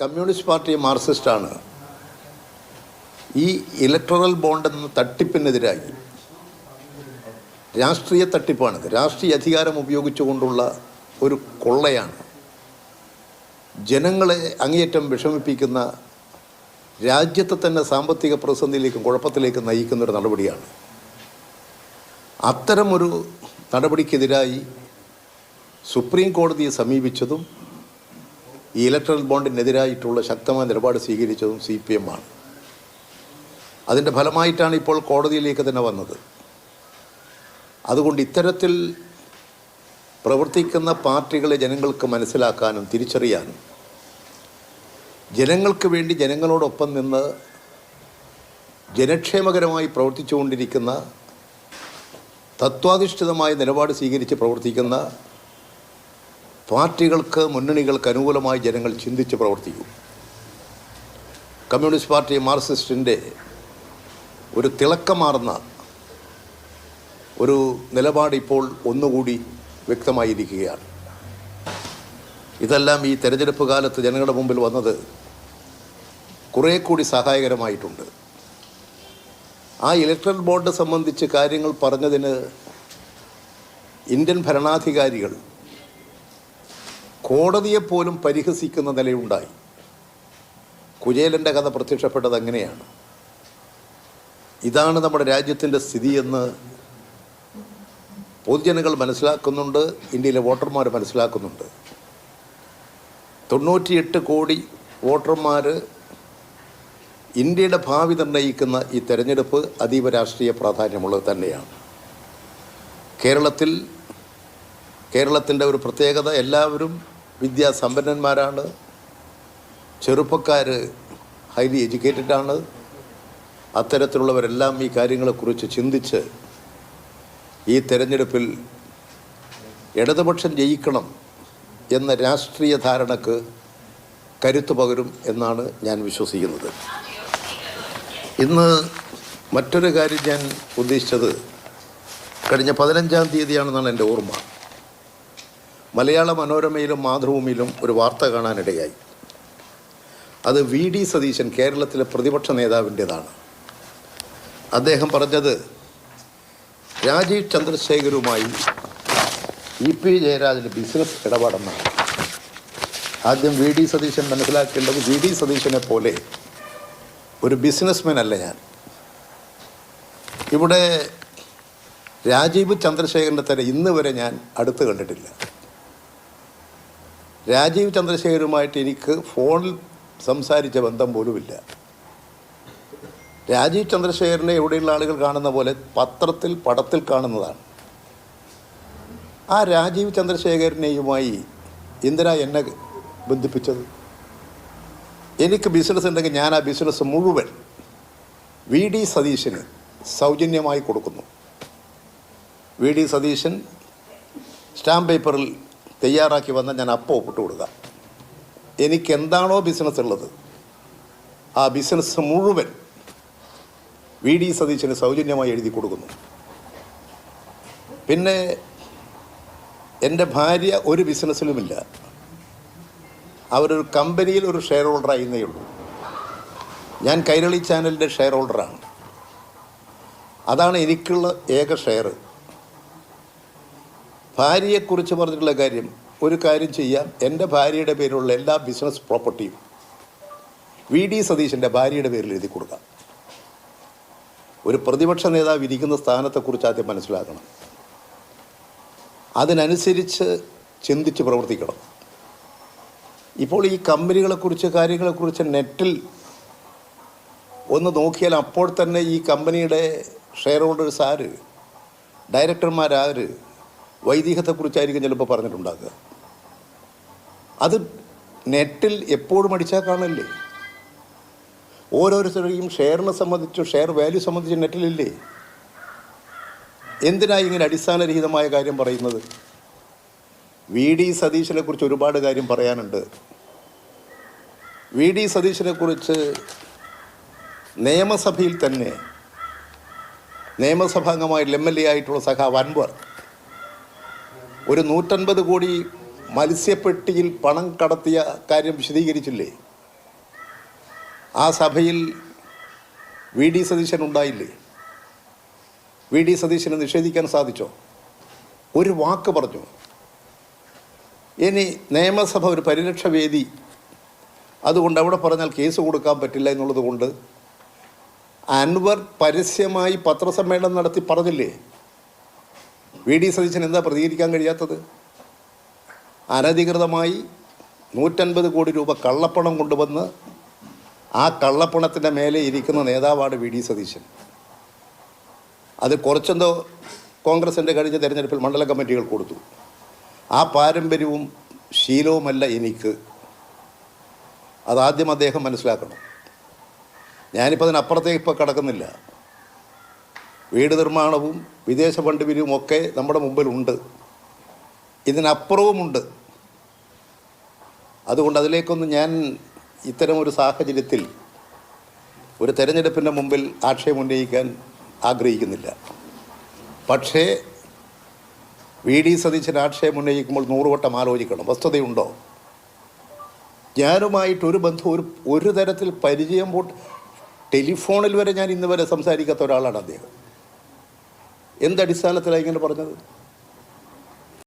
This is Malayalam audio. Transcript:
കമ്മ്യൂണിസ്റ്റ് പാർട്ടി മാർക്സിസ്റ്റാണ് ഈ ഇലക്ട്രൽ ബോണ്ട് എന്ന തട്ടിപ്പിനെതിരായി രാഷ്ട്രീയ തട്ടിപ്പാണിത്. രാഷ്ട്രീയ അധികാരം ഉപയോഗിച്ചുകൊണ്ടുള്ള ഒരു കൊള്ളയാണ്. ജനങ്ങളെ അങ്ങേയറ്റം വിഷമിപ്പിക്കുന്ന രാജ്യത്തെ തന്നെ സാമ്പത്തിക പ്രതിസന്ധിയിലേക്കും കുഴപ്പത്തിലേക്കും നയിക്കുന്ന ഒരു നടപടിയാണ്. അത്തരമൊരു നടപടിക്കെതിരായി സുപ്രീം കോടതിയെ സമീപിച്ചതും ഈ ഇലക്ട്രൽ ബോണ്ടിനെതിരായിട്ടുള്ള ശക്തമായ നിലപാട് സ്വീകരിച്ചതും സി പി എം ആണ്. അതിന്റെ ഫലമായിട്ടാണ് ഇപ്പോൾ കോടതിയിലേക്ക് തന്നെ വന്നത്. അതുകൊണ്ട് ഇത്തരത്തിൽ പ്രവർത്തിക്കുന്ന പാർട്ടികളെ ജനങ്ങൾക്ക് മനസ്സിലാക്കാനും തിരിച്ചറിയാനും ജനങ്ങൾക്ക് വേണ്ടി ജനങ്ങളോടൊപ്പം നിന്ന് ജനക്ഷേമകരമായി പ്രവർത്തിച്ചുകൊണ്ടിരിക്കുന്ന തത്വാധിഷ്ഠിതമായ നിലപാട് സ്വീകരിച്ച് പ്രവർത്തിക്കുന്ന പാർട്ടികൾക്ക് മുന്നണികൾക്ക് അനുകൂലമായി ജനങ്ങൾ ചിന്തിച്ച് പ്രവർത്തിക്കും. കമ്മ്യൂണിസ്റ്റ് പാർട്ടി മാർക്സിസ്റ്റിന്റെ ഒരു തിളക്കമാർന്ന ഒരു നിലപാട് ഇപ്പോൾ ഒന്നുകൂടി വ്യക്തമായിരിക്കുകയാണ്. ഇതെല്ലാം ഈ തെരഞ്ഞെടുപ്പ് കാലത്ത് ജനങ്ങളുടെ മുമ്പിൽ വന്നത് കുറേ കൂടി സഹായകരമായിട്ടുണ്ട്. ആ ഇലക്ട്രൽ ബോർഡ് സംബന്ധിച്ച് കാര്യങ്ങൾ പറഞ്ഞതിന് ഇന്ത്യൻ ഭരണാധികാരികൾ കോടതിയെപ്പോലും പരിഹസിക്കുന്ന നിലയുണ്ടായി. കുചേലന്റെ കഥ പ്രത്യക്ഷപ്പെട്ടത് അങ്ങനെയാണ്. ഇതാണ് നമ്മുടെ രാജ്യത്തിന്റെ സ്ഥിതിയെന്ന് പൊതുജനങ്ങൾ മനസ്സിലാക്കുന്നുണ്ട് ഇന്ത്യയിലെ വോട്ടർമാർ മനസ്സിലാക്കുന്നുണ്ട്. തൊണ്ണൂറ്റിയെട്ട് കോടി വോട്ടർമാർ ഇന്ത്യയുടെ ഭാവി നിർണയിക്കുന്ന ഈ തെരഞ്ഞെടുപ്പ് അതീവ രാഷ്ട്രീയ പ്രാധാന്യമുള്ളത് തന്നെയാണ്. കേരളത്തിൽ കേരളത്തിന്റെ ഒരു പ്രത്യേകത എല്ലാവരും വിദ്യാസമ്പന്നന്മാരാണ്. ചെറുപ്പക്കാർ ഹൈലി എഡ്യൂക്കേറ്റഡ് ആണ്. അത്തരത്തിലുള്ളവരെല്ലാം ഈ കാര്യങ്ങളെക്കുറിച്ച് ചിന്തിച്ച് ഈ തെരഞ്ഞെടുപ്പിൽ ഇടതുപക്ഷം ജയിക്കണം എന്ന രാഷ്ട്രീയ ധാരണക്ക് കരുത്തു പകരും എന്നാണ് ഞാൻ വിശ്വസിക്കുന്നത്. ഇന്ന് മറ്റൊരു കാര്യം ഞാൻ ഉദ്ദേശിച്ചത് കഴിഞ്ഞ പതിനഞ്ചാം തീയതിയാണെന്നാണ് എന്റെ ഓർമ്മ. മലയാള മനോരമയിലും മാതൃഭൂമിയിലും ഒരു വാർത്ത കാണാനിടയായി. അത് വി ഡി സതീശൻ കേരളത്തിലെ പ്രതിപക്ഷ നേതാവിന്റേതാണ്. അദ്ദേഹം പറഞ്ഞത് രാജീവ് ചന്ദ്രശേഖരുമായി ഇ പി ജയരാജന് ബിസിനസ് ഇടപാടെന്നാണ്. ആദ്യം വി ഡി സതീശൻ മനസ്സിലാക്കേണ്ടത് വി ഡി സതീശനെ പോലെ ഒരു ബിസിനസ്മാൻ അല്ല ഞാൻ. ഇവിടെ രാജീവ് ചന്ദ്രശേഖരന്റെ തന്നെ ഇന്ന് വരെ ഞാൻ അടുത്ത് കണ്ടിട്ടില്ല. രാജീവ് ചന്ദ്രശേഖരുമായിട്ട് എനിക്ക് ഫോണിൽ സംസാരിച്ച ബന്ധം പോലുമില്ല. രാജീവ് ചന്ദ്രശേഖരനെ എവിടെയുള്ള ആളുകൾ കാണുന്ന പോലെ പത്രത്തിൽ പടത്തിൽ കാണുന്നതാണ്. ആ രാജീവ് ചന്ദ്രശേഖരനെയുമായി എന്തിനാ എന്നെ ബന്ധിപ്പിച്ചത്? എനിക്ക് ബിസിനസ് ഉണ്ടെങ്കിൽ ഞാൻ ആ ബിസിനസ് മുഴുവൻ വി ഡി സതീശന് സൗജന്യമായി കൊടുക്കുന്നു. വി ഡി സതീശൻ സ്റ്റാമ്പ് പേപ്പറിൽ തയ്യാറാക്കി വന്ന ഞാൻ അപ്പോൾ ഒപ്പിട്ട് കൊടുക്കാം. എനിക്കെന്താണോ ബിസിനസ് ഉള്ളത് ആ ബിസിനസ് മുഴുവൻ വി ഡി സതീശന് സൗജന്യമായി എഴുതി കൊടുക്കുന്നു. പിന്നെ എന്റെ ഭാര്യ ഒരു ബിസിനസ്സിലുമില്ല അവരൊരു കമ്പനിയിൽ ഒരു ഷെയർ ഹോൾഡർ ആയിരുന്നേ ഉള്ളൂ. ഞാൻ കൈരളി ചാനലിന്റെ ഷെയർ ഹോൾഡറാണ് അതാണ് എനിക്കുള്ള ഏക ഷെയർ ഭാര്യയെക്കുറിച്ച് പറഞ്ഞിട്ടുള്ള കാര്യം ഒരു കാര്യം ചെയ്യാം. എന്റെ ഭാര്യയുടെ പേരിലുള്ള എല്ലാ ബിസിനസ് പ്രോപ്പർട്ടിയും വി ഡി സതീശന്റെ ഭാര്യയുടെ പേരിൽ എഴുതി കൊടുക്കാം. ഒരു പ്രതിപക്ഷ നേതാവ് ഇരിക്കുന്ന സ്ഥാനത്തെക്കുറിച്ച് ആദ്യം മനസ്സിലാക്കണം. അതിനനുസരിച്ച് ചിന്തിച്ച് പ്രവർത്തിക്കണം. ഇപ്പോൾ ഈ കമ്പനികളെക്കുറിച്ച് കാര്യങ്ങളെക്കുറിച്ച് നെറ്റിൽ ഒന്ന് നോക്കിയാൽ അപ്പോൾ തന്നെ ഈ കമ്പനിയുടെ ഷെയർ ഹോൾഡേഴ്സ് ആര്? ഡയറക്ടർമാരാര്? വൈദികത്തെക്കുറിച്ചായിരിക്കും ചിലപ്പോൾ പറഞ്ഞിട്ടുണ്ടാക്കുക. അത് നെറ്റിൽ എപ്പോഴും അടിച്ചാൽ കാണല്ലേ ഓരോരുത്തരുടെയും ഷെയറിനെ സംബന്ധിച്ചു ഷെയർ വാല്യൂ സംബന്ധിച്ച് നെറ്റിലില്ലേ? എന്തിനാ ഇങ്ങനെ അടിസ്ഥാനരഹിതമായ കാര്യം പറയുന്നത്? വി ഡി സതീശനെ കുറിച്ച് ഒരുപാട് കാര്യം പറയാനുണ്ട്. വി ഡി സതീശനെ കുറിച്ച് നിയമസഭയിൽ തന്നെ നിയമസഭാംഗമായിട്ടുള്ള എം എൽ എ ആയിട്ടുള്ള സഖാവ് അൻവർ ഒരു നൂറ്റൻപത് കോടി മത്സ്യപ്പെട്ടിയിൽ പണം കടത്തിയ കാര്യം വിശദീകരിച്ചില്ലേ? ആ സഭയിൽ വി ഡി സതീശൻ ഉണ്ടായില്ലേ? വി ഡി സതീശനെ നിഷേധിക്കാൻ സാധിച്ചോ? ഒരു വാക്ക് പറഞ്ഞു. ഇനി നിയമസഭ ഒരു പരിരക്ഷ വേദി അതുകൊണ്ട് അവിടെ പറഞ്ഞാൽ കേസ് കൊടുക്കാൻ പറ്റില്ല എന്നുള്ളത് കൊണ്ട് അൻവർ പരസ്യമായി പത്രസമ്മേളനം നടത്തി പറഞ്ഞില്ലേ? വി ഡി സതീശൻ എന്താ പ്രതികരിക്കാൻ കഴിയാത്തത്? അനധികൃതമായി നൂറ്റൻപത് കോടി രൂപ കള്ളപ്പണം കൊണ്ടുവന്ന് ആ കള്ളപ്പണത്തിന്റെ മേലെ ഇരിക്കുന്ന നേതാവാണ് വി ഡി സതീശൻ. അത് കുറച്ചെന്തോ കോൺഗ്രസിന്റെ കഴിഞ്ഞ തെരഞ്ഞെടുപ്പിൽ മണ്ഡല കമ്മിറ്റികൾ കൊടുത്തു. ആ പാരമ്പര്യവും ശീലവുമല്ല എനിക്ക്. അതാദ്യം അദ്ദേഹം മനസ്സിലാക്കണം. ഞാനിപ്പോൾ അതിനപ്പുറത്തേക്ക് ഇപ്പോൾ കടക്കുന്നില്ല. വീട് നിർമ്മാണവും വിദേശ ഫണ്ട് പിരിവും ഒക്കെ നമ്മുടെ മുമ്പിലുണ്ട് ഇതിനപ്പുറവുമുണ്ട്. അതുകൊണ്ട് അതിലേക്കൊന്നും ഞാൻ ഇത്തരം ഒരു സാഹചര്യത്തിൽ ഒരു തെരഞ്ഞെടുപ്പിന്റെ മുമ്പിൽ ആക്ഷേപം ഉന്നയിക്കാൻ ആഗ്രഹിക്കുന്നില്ല. പക്ഷേ വി. ഡി. സതീശൻ ആക്ഷേപം ഉന്നയിക്കുമ്പോൾ നൂറുവട്ടം ആലോചിക്കണം. വസ്തുതയുണ്ടോ? ഞാനുമായിട്ട് ഒരു ബന്ധം ഒരു ഒരു തരത്തിൽ പരിചയം പോട്ട് ടെലിഫോണിൽ വരെ ഞാൻ ഇന്ന് വരെ സംസാരിക്കാത്ത ഒരാളാണ് അദ്ദേഹം. എന്തടിസ്ഥാനത്തിലാണ് ഇങ്ങനെ പറഞ്ഞത്?